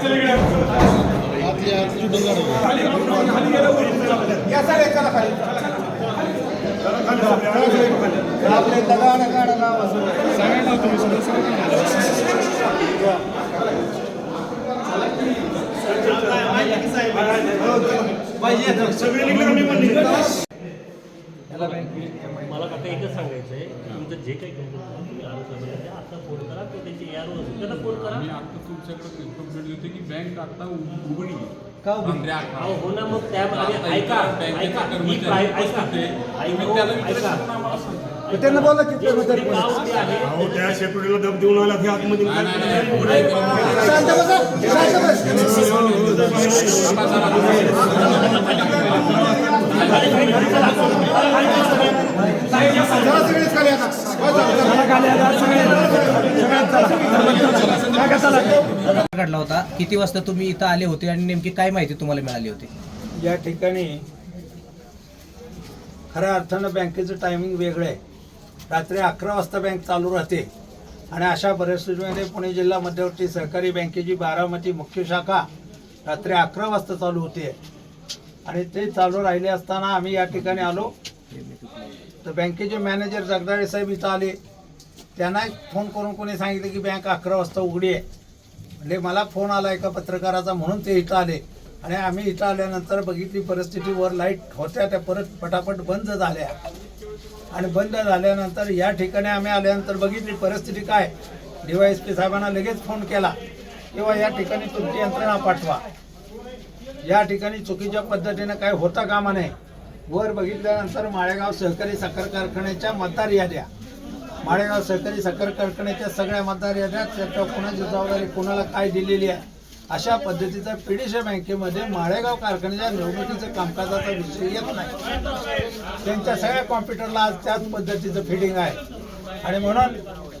चले गेले हात हात चुटून काढू खाली खाली गेलं या साईड एकाला खाली ऐका माझं मला आता एकच सांगायचं आहे तुमचं जे काही कंप्लेंट आता फोन करा तो त्यांची यार त्यांना फोन करा मी आता तुमच्याकडे कंप्लेंट देते की बँक आता उ- उघडी का उघडी? अहो हो ना मग त्या आता ऐका ऐका बँकेचा ही प्राय- ऐका. ऐका. ऐका. त्यांना बोला की जे पावते आहे. अहो त्या देऊन आला की आतमध्ये बसा बस. घडला होता. किती वाजता तुम्ही इथं आले होते आणि नेमकी काय माहिती तुम्हाला मिळाली होती? या ठिकाणी खऱ्या अर्थानं बँकेचं टायमिंग वेगळं आहे. रात्री अकरा वाजता बँक चालू राहते आणि अशा परिस्थितीमध्ये पुणे जिल्हा मध्यवर्ती सहकारी बँकेची बारामती मुख्य शाखा रात्री अकरा वाजता चालू होते. आणि ते चालू राहिले असताना आम्ही या ठिकाणी आलो. तर बँकेचे मॅनेजर जगदाळे साहेब इथं आले. त्यांना फोन करून कोणी सांगितलं की बँक अकरा वाजता उघडी आहे. म्हणजे मला फोन आला एका पत्रकाराचा म्हणून ते इथं आले. आणि आम्ही इथं आल्यानंतर बघितली परिस्थिती वर लाइट होत्या त्या परत पटापट बंद झाल्या. आणि बंद झाल्यानंतर या ठिकाणी आम्ही आल्यानंतर बघितली परिस्थिती काय? डीवायएस पी साहेबांना लगेच फोन केला. किंवा या ठिकाणी तुमची यंत्रणा पाठवा. या ठिकाणी चुकीच्या पद्धतीनं काय होता कामा नये. वर बघितल्यानंतर माळेगाव सहकारी साखर कारखान्याच्या मतदार याद्या. माळेगाव सहकारी साखर कारखान्याच्या सगळ्या मतदार याद्या त्याच्या कोणाची जबाबदारी कोणाला काय दिलेली आहे? अशा पद्धतीचा पीडीसी बँकेमध्ये माळेगाव कारखान्याच्या निवडणुकीचं कामकाजाचा विषय येत नाही. त्यांच्या सगळ्या कॉम्प्युटरला आज त्याच पद्धतीचं फिडिंग आहे. आणि म्हणून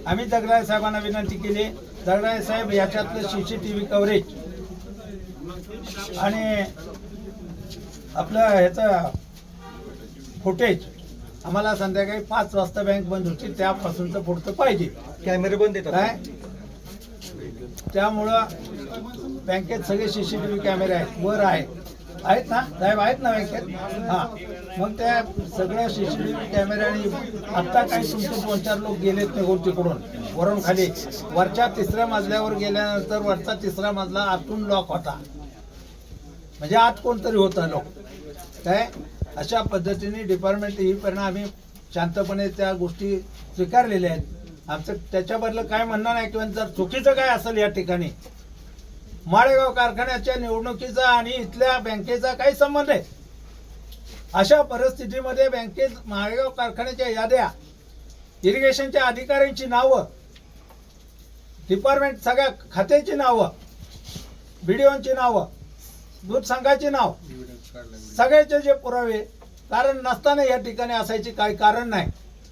आम्ही जगदाळे साहेबांना विनंती केली जगदाळे साहेब याच्यातलं C C T V coverage आणि आपलं ह्याचं फुटेज आम्हाला संध्याकाळी पाच वाजता बँक बंद होती त्यापासूनचं पुढचं पाहिजे. कॅमेरे बंद येतात काय? त्यामुळं बँकेत सगळे सीसीटीव्ही कॅमेरे आहेत वर आहेत. आहेत ना? साहेब आहेत ना बँकेत? हां. मग त्या सगळ्या सीसीटीव्ही कॅमेऱ्याने आत्ता काही तुमचे दोन चार लोक गेलेत निघून तिकडून वरून खाली. वरच्या तिसऱ्या मजल्यावर गेल्यानंतर वरचा तिसरा मजला आतून लॉक होता. म्हणजे आत कोणतरी होतं लोक. काय? अशा पद्धतीने डिपार्टमेंट ही पण आम्ही शांतपणे त्या गोष्टी स्वीकारलेल्या आहेत. आमचं त्याच्याबद्दल काय म्हणणं नाही किंवा जर चुकीचं काय असेल या ठिकाणी माळेगाव कारखान्याच्या निवडणुकीचा आणि इथल्या बँकेचा काही संबंध आहे? अशा परिस्थितीमध्ये बँकेत माळेगाव कारखान्याच्या याद्या इरिगेशनच्या अधिकाऱ्यांची नावं डिपार्टमेंट सगळ्या खात्याची नावं बीडीओची नावं दूध संघाची नाव सगळ्याचे जे पुरावे कारण नसताना या ठिकाणी असायचे काही कारण नाही.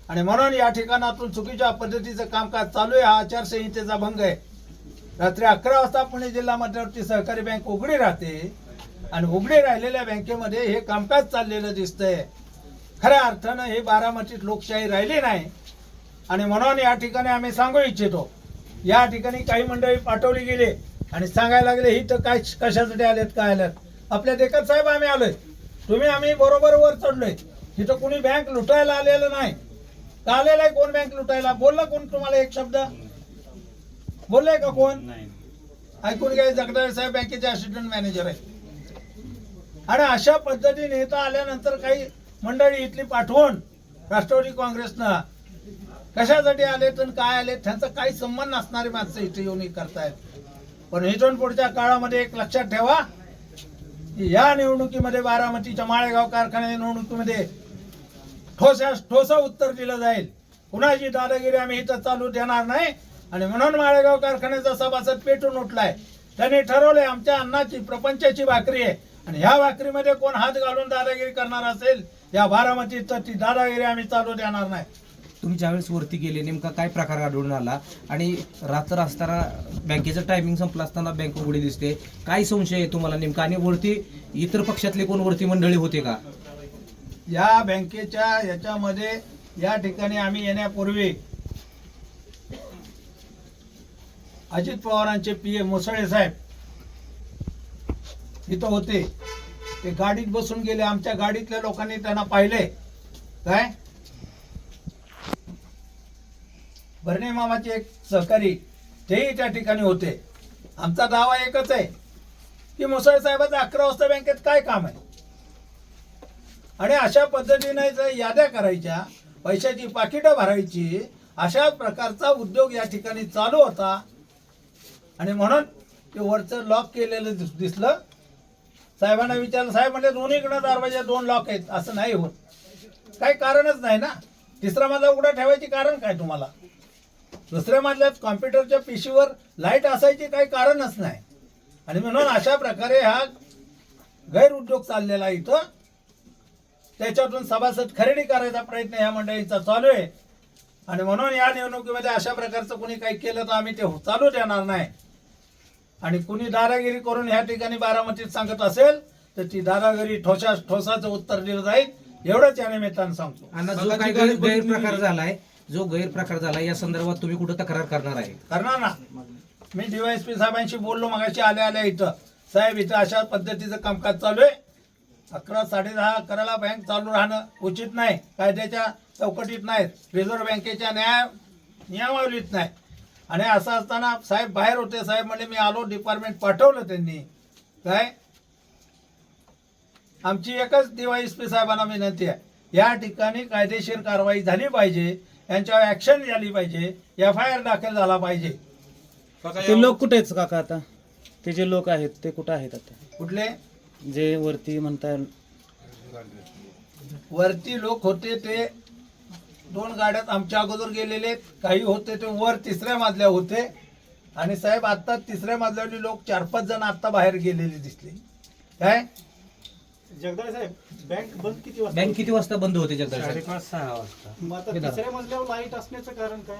आणि म्हणून या ठिकाणातून चुकीच्या पद्धतीचं कामकाज चालू आहे हा आचारसंहितेचा भंग आहे. रात्री अकरा वाजता पुणे जिल्हा मध्यवर्ती सहकारी बँक उघडी राहते आणि उघडी राहिलेल्या बँकेमध्ये हे कामकाज चाललेलं दिसतंय. खऱ्या अर्थानं हे बारामतीत लोकशाही राहिली नाही. आणि म्हणून या ठिकाणी आम्ही सांगू इच्छितो या ठिकाणी काही मंडळी पाठवली गेले आणि सांगायला लागले ही तर काय कशासाठी आलेत काय आल्यात आपल्या देखत साहेब आम्ही आलोय. तुम्ही आम्ही बरोबर वर चढलोय. इथं कोणी बँक लुटायला आलेलं नाही. का आलेलं आहे कोण बँक लुटायला? बोलला कोण तुम्हाला एक शब्द? बोललाय का कोण? ऐकून घ्या जगदाळे साहेब बँकेचे असिस्टंट मॅनेजर आहे आणि अशा पद्धतीने इथं आल्यानंतर काही मंडळी इथली पाठवून राष्ट्रवादी काँग्रेसनं कशासाठी आले तर काय आले त्यांचा काही संबंध नसणारी माणसं इथे येऊन करतायत. पण इथून पुढच्या काळामध्ये एक लक्षात ठेवा की या निवडणुकीमध्ये बारामतीच्या माळेगाव कारखान्या निवडणुकीमध्ये ठोसा ठोस उत्तर दिलं जाईल. कुणाची दादागिरी आम्ही इथं चालू देणार नाही. आणि म्हणून माळेगाव कारखान्याचा सभासद पेटून उठलाय. त्यांनी ठरवलंय आमच्या अन्नाची प्रपंचाची भाकरी आहे. आणि ह्या भाकरीमध्ये कोण हात घालून दादागिरी करणार असेल या बारामतीत तर ती दादागिरी आम्ही चालू देणार नाही. तुम्ही ज्यावेळेस वरती गेले नेमका काय प्रकार आढळून आला? आणि रात्र असताना बँकेचं टायमिंग संपलं असताना बँक उघडी दिसते. काय संशय आहे तुम्हाला नेमका? आणि वरती इतर पक्षातले कोण वरती मंडळी होते का? या बँकेच्या याच्यामध्ये या ठिकाणी आम्ही येण्यापूर्वी अजित पवारांचे पी ए मुसळे साहेब इथं होते. ते गाडीत बसून गेले. आमच्या गाडीतल्या लोकांनी त्यांना पाहिले. काय? भरणे मामाचे एक सहकारी तेही त्या ठिकाणी होते. आमचा दावा एकच आहे की मुसळे साहेबाचं अकरा वाजता बँकेत काय काम आहे? आणि अशा पद्धतीने जर याद्या करायच्या पैशाची पाकिटं भरायची अशा प्रकारचा उद्योग या ठिकाणी चालू होता. आणि म्हणून ते वरचं लॉक केलेलं दिस- दिसलं. साहेबांना विचारलं साहेब म्हणजे दोन्हीकडं दरवाजा दोन लॉक आहेत असं नाही होत. काही कारणच नाही ना? तिसरा माझा उघडा ठेवायची कारण काय तुम्हाला? दुसऱ्या मजल्यात कॉम्प्युटरच्या पिशीवर लाइट असायची काही कारणच नाही. आणि म्हणून अशा प्रकारे हा गैरउद्योग चाललेला इथं. त्याच्यातून सभासद खरेदी करायचा प्रयत्न या मंडळींचा चालू आहे. आणि म्हणून या निवडणुकीमध्ये अशा प्रकारचं कोणी काही केलं तर आम्ही ते चालू देणार नाही. आणि कुणी दादागिरी करून ह्या ठिकाणी बारामतीत सांगत असेल तर ती दादागिरी ठोसा ठोसाचं उत्तर दिलं जाईल. एवढंच या निमित्तानं सांगतो. गैरप्रकार झालाय जो गैरप्रकार झाला या संदर्भात तुम्ही कुठं तक्रार करणार आहे? करणार ना. मी डीवायएसपी साहेबांशी बोललो मगाशी आल्या आल्या इथं. साहेब इथं अशा पद्धतीचं कामकाज चालू आहे. अकरा साडे दहा अकराला बँक चालू राहणं उचित नाही. कायद्याच्या चौकटीत नाहीत रिझर्व्ह बँकेच्या न्याय नियमावलीत नाही. आणि असं असताना साहेब बाहेर होते. साहेब म्हणजे मी आलो डिपार्टमेंट पाठवलं त्यांनी. काय? आमची एकच डीवायएसपी साहेबांना विनंती आहे. या ठिकाणी कायदेशीर कारवाई झाली पाहिजे. यांच्यावर ऍक्शन झाली पाहिजे. एफ आय आर दाखल झाला पाहिजे. ते लोक कुठे आहेत काका आता? ते जे लोक आहेत ते कुठे आहेत आता? कुठले? जे वरती म्हणताय वरती लोक होते ते दोन गाड्यात आमच्या अगोदर गेलेले काही होते ते वर तिसऱ्या मजल्या होते. आणि साहेब आता तिसऱ्या मजल्यावरली लोक चार पाच जण आता बाहेर गेलेले दिसले. काय? जगदाळे साहेब बँक बंद किती वाजता बँक किती वाजता बंद होते जगदीश साहेब? साडेपाच सहा वाजता मग आता. तिसऱ्या मजल्यावर लाइट असण्याचं कारण काय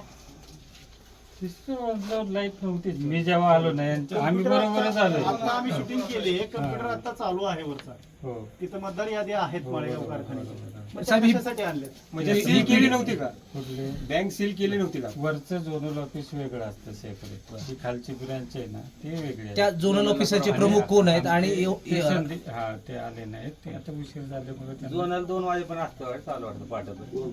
लाइट नव्हतीच मी जेव्हा आलो नाही आम्ही बरोबरच आलो. आता आम्ही शूटिंग केली. कम्प्युटर आता चालू आहे वरचा. हो. तिथं मतदार यादी आहेत माळेगाव ही- कशासाठी आणले म्हणजे ही- सील केली नव्हती का? कुठले? बँक सील केली नव्हती का? वरचं झोनल ऑफिस वेगळं असतं सेपरेट ही खालची ब्रांच आहे ना ते वेगळे. त्या झोनल ऑफिसरचे प्रमुख कोण आहेत आणि हा ते आले नाहीत. ते आता उशीर झाल्यामुळे त्यांना- दोन दोन वाजेपर्यंत असतो चालू वाटतं पाठवतो.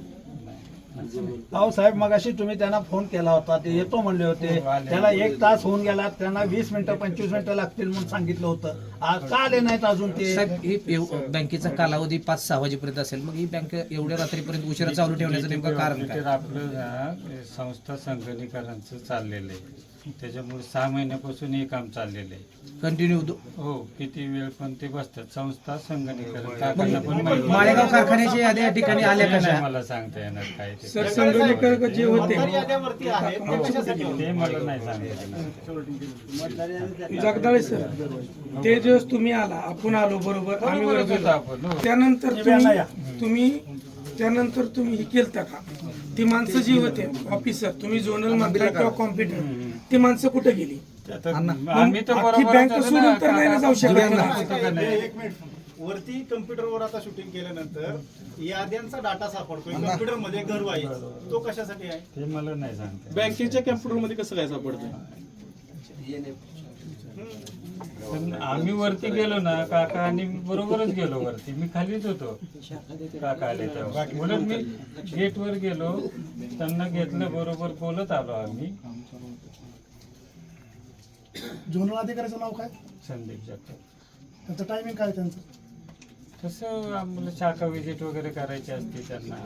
अहो साहेब मगाशी तुम्ही त्यांना फोन केला होता ते येतो म्हणले होते. हो. त्याला एक तास होऊन गेला त्यांना वीस मिनिटं पंचवीस मिनिटं लागतील म्हणून सांगितलं होतं. आज का आले नाहीत अजून ते? साहेब ही बँकेचा कालावधी पाच सहा वाजेपर्यंत असेल. मग ही बँक एवढ्या रात्रीपर्यंत उशिरा चालू ठेवण्याचं नेमकं कारण काय? आपलं ना संस्था संगणीकरांचं चाललेलं आहे. त्याच्यामुळे सहा महिन्यापासून हे काम चाललेलं आहे. कंटिन्यू हो किती वेळ पण ते बसतात. संस्था संगणीकरण काकांना पण माहिती माळेगाव या ठिकाणी आल्या का नाही मला सांगता येणार काय ते. सर जे होते. मतदार याद्यावरती आहेत ते कशासाठी हो, ते मला नाही सांगता येणार जगदाळे सर ते दिवस तुम्ही आला आपण आलो बरोबर आम्ही होतो. आपण, हो. त्यानंतर. तुम्ही तुम्ही त्यानंतर तुम्ही हे केलं का? ती माणसं जी होते ऑफिसर तुम्ही झोनल म्हणताय किंवा कॉम्प्युटर ती माणसं कुठे गेली? आता आम्ही तर अख्खी बरोबर बँक सोडून तर नाही ना जाऊ शकत ना. एक मिनिट वरती कम्प्युटरवर आता शूटिंग केल्यानंतर याद्यांचा डाटा सापडतोय. कम्प्युटरमध्ये घर तो कशासाठी आहे? ते मला नाही सांगता. बँकेच्या कम्प्युटरमध्ये कसं काय सापडतं पण आम्ही वरती गेलो ना काका आणि बरोबरच गेलो वरती. मी खालीच होतो. काका आले तेव्हा. उलट मी गेट वर गेलो. त्यांना घेतलं बरोबर बोलत आलो आम्ही. झोनल अधिकाऱ्याचं नाव काय? संदीप जगताप. त्यांचं टायमिंग काय त्यांचं? तसं आम्हाला शाखा विजिट वगैरे करायची असते त्यांना.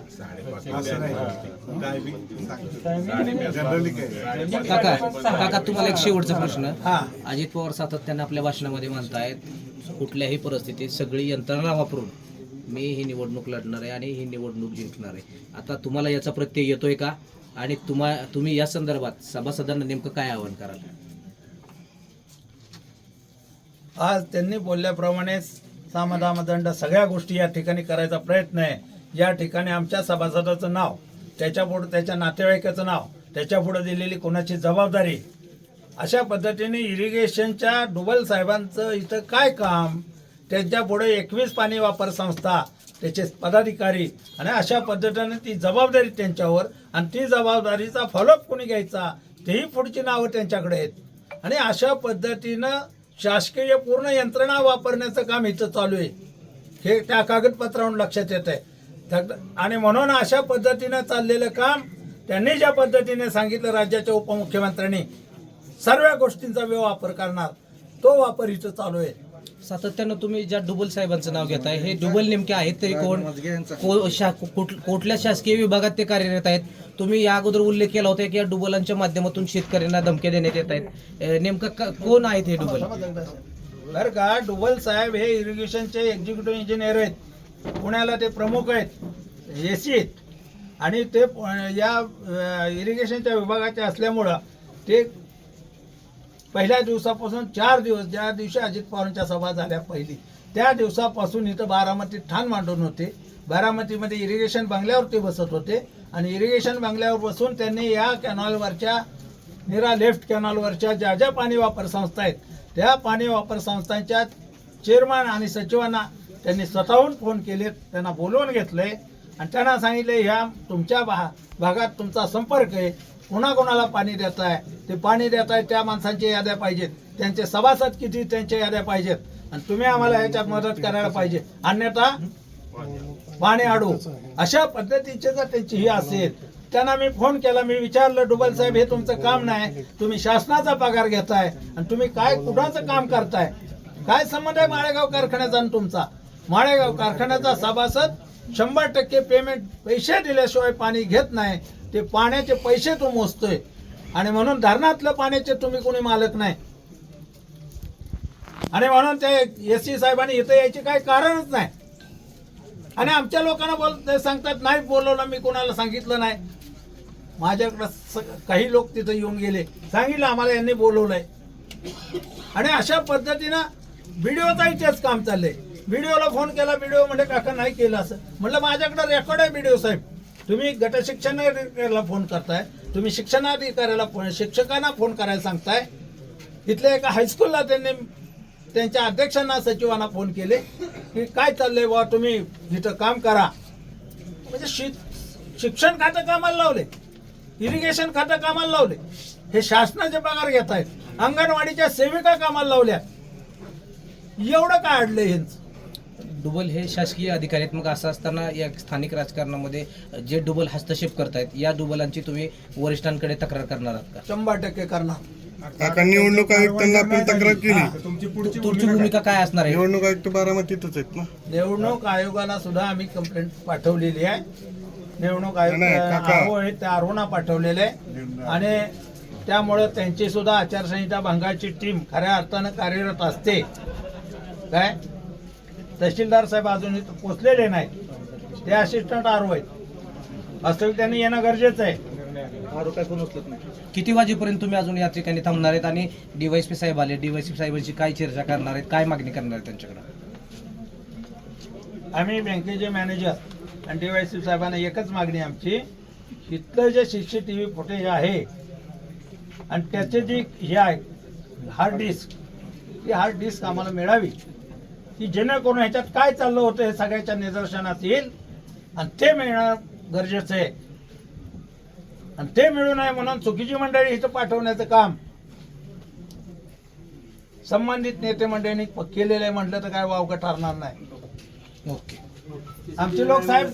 काका काका तुम्हाला एक शेवटचा प्रश्न. हा. अजित पवार सातत्यानं आपल्या भाषणामध्ये म्हणतायत कुठल्याही परिस्थितीत सगळी यंत्रणा वापरून मी ही निवडणूक लढणार आहे आणि ही निवडणूक जिंकणार आहे. आता तुम्हाला याचा प्रत्यय येतोय का? आणि तुम्हा तुम्ही या संदर्भात सभासदांना नेमकं काय आवाहन कराल? आज त्यांनी बोलल्याप्रमाणे सामदामदंड सगळ्या गोष्टी या ठिकाणी करायचा प्रयत्न आहे. या ठिकाणी आमच्या सभासदाचं नाव त्याच्यापुढं त्याच्या नातेवाईकाचं नाव त्याच्यापुढं दिलेली कोणाची जबाबदारी अशा पद्धतीने इरिगेशनच्या डुबल साहेबांचं इथं काय काम? त्यांच्या पुढे एकवीस पाणी वापर संस्था त्याचे पदाधिकारी आणि अशा पद्धतीने ती जबाबदारी त्यांच्यावर आणि ती जबाबदारीचा फॉलोअप कोणी घ्यायचा? तेही पुढची नावं त्यांच्याकडे आहेत. आणि अशा पद्धतीनं शासकीय पूर्ण यंत्रणा वापरण्याचं काम इथं चालू आहे. हे त्या कागदपत्रावरून लक्षात येत आहे आणि म्हणून अशा पद्धतीनं चाललेलं काम त्यांनी ज्या पद्धतीने सांगितलं राज्याच्या उपमुख्यमंत्र्यांनी सर्व गोष्टींचा वापर करणार तो वापर इथं चालू आहे. सातत्यानं तुम्ही ज्या डुबल साहेबांचं नाव घेताय हे डुबल नेमके आहेत तरी कोण? को- शा- कुठ- कुठल्या शासकीय विभागात ते कार्यरत आहेत? तुम्ही या अगोदर उल्लेख केला होता की या डुबलांच्या माध्यमातून शेतकऱ्यांना धमक्या देण्यात येत आहेत. अं, नेमकं का- कोण आहेत हे डुबल? बरं का डुबल साहेब हे इरिगेशनचे एक्झिक्युटिव्ह इंजिनियर आहेत. पुण्याला ते प्रमुख आहेत. एसी आहेत आणि ते प- या इरिगेशनच्या विभागाचे असल्यामुळं ते पहिल्या दिवसापासून चार दिवस ज्या दिवशी अजित पवारांच्या सभा झाल्या पहिली त्या दिवसापासून इथं बारामतीत ठाण मांडून होते. बारामतीमध्ये इरिगेशन बंगल्यावर ते बसत होते आणि इरिगेशन बंगल्यावर बसून त्यांनी या कॅनॉलवरच्या निरा लेफ्ट कॅनॉलवरच्या ज्या ज्या पाणी वापर संस्था आहेत त्या पाणी वापर संस्थांच्या चेअरमन आणि सचिवांना त्यांनी स्वतःहून फोन केले त्यांना बोलवून घेतलंय आणि त्यांना सांगितले ह्या तुमच्या भा भागात तुमचा संपर्क आहे कोणाकोणाला पाणी देत आहे ते पाणी देत आहे त्या माणसांच्या याद्या पाहिजेत. त्यांचे सभासद किती त्यांच्या याद्या पाहिजेत. आणि तुम्ही आम्हाला ह्याच्यात मदत करायला पाहिजे. अन्यथा पाणी अडू अशा पद्धतीचे जर त्यांची ही असेल त्यांना मी फोन केला. मी विचारलं डुबल साहेब हे तुमचं काम नाही. तुम्ही शासनाचा पगार घेताय. आणि तुम्ही काय कुणाचं काम करताय? काय संबंध आहे माळेगाव कारखान्याचा आणि तुमचा? माळेगाव कारखान्याचा सभासद शंभर टक्के पेमेंट पैसे दिल्याशिवाय पाणी घेत नाही. ते पाण्याचे पैसे तो मोजतोय. आणि म्हणून धरणातलं पाण्याचे तुम्ही कोणी मालक नाही. आणि म्हणून ते एस सी साहेबांनी इथं यायचे काही कारणच नाही. आणि आमच्या लोकांना बोल ते सांगतात नाही बोलवलं मी कोणाला सांगितलं नाही. माझ्याकडं स- काही लोक तिथं येऊन गेले. सांगितलं आम्हाला यांनी बोलवलंय. आणि अशा पद्धतीनं व्हिडिओचा तेच काम चाललंय. व्हिडिओला फोन केला व्हिडिओ म्हणजे काका नाही केलं असं. म्हटलं माझ्याकडे रेकॉर्ड आहे व्हिडिओ साहेब. तुम्ही गट शिक्षणाधिकाऱ्याला फोन करताय तुम्ही शिक्षणाधिकाऱ्याला फोन शिक्षकांना फोन करायला सांगताय. इथल्या एका हायस्कूलला त्यांनी त्यांच्या अध्यक्षांना सचिवांना फोन केले की काय चाललंय बा तुम्ही इथं काम करा. म्हणजे शि शिक्षण खातं कामाला लावले इरिगेशन खातं कामाला लावले हे शासनाचे पगार घेत आहेत अंगणवाडीच्या सेविका कामाला लावल्या एवढं काय अडलंय ह्यांचं? डुबल हे शासकीय अधिकारी आहेत मग असं असताना या स्थानिक राजकारणामध्ये जे डुबल हस्तक्षेप करतायत या डुबलांची तुम्ही वरिष्ठांकडे तक्रार करणार आहात का? शंभर टक्के करणार. काका निवडणूक आयुक्तांना आपण तक्रार केली. तुमची पुढची तुमची भूमिका काय असणार आहे? निवडणूक आयुक्त बारामतीतच आहेत ना? निवडणूक आयोगाला सुद्धा आम्ही कंप्लेंट पाठवलेली आहे. निवडणूक नाही, आयुक्त काका. आरोना पाठवलेले आहे. आणि त्यामुळं त्यांची सुद्धा आचारसंहिता भंगाची टीम खऱ्या अर्थानं कार्यरत असते. काय? तहसीलदार साहेब अजून इथं पोचलेले नाहीत. ते असिस्टंट आरो आहेत. वास्तविक त्यांनी येणं गरजेचं आहे. किती वाजेपर्यंत तुम्ही अजून या ठिकाणी थांबणार आहेत आणि डीवायसपी साहेब आले? डीवायसपी साहेबांची काय चर्चा करणार आहेत? काय मागणी करणार आहेत त्यांच्याकडे? आम्ही बँकेचे मॅनेजर आणि डीवायसी साहेबांना एकच मागणी आमची. इथलं जे C C T V footage आहे आणि त्याचे जी हे आहे हार्ड डिस्क ती हार्ड डिस्क आम्हाला मिळावी. की जेणेकरून ह्याच्यात काय चाललं होतं हे सगळ्याच्या निदर्शनात येईल. आणि ते मिळणं गरजेचं आहे. आणि ते मिळू नये म्हणून चुकीची मंडळी इथं पाठवण्याचं काम. संबंधित नेते मंडळींनी केलेलं आहे म्हटलं तर काय वावगं ठरणार नाही. ओके. आमचे लोक साहेब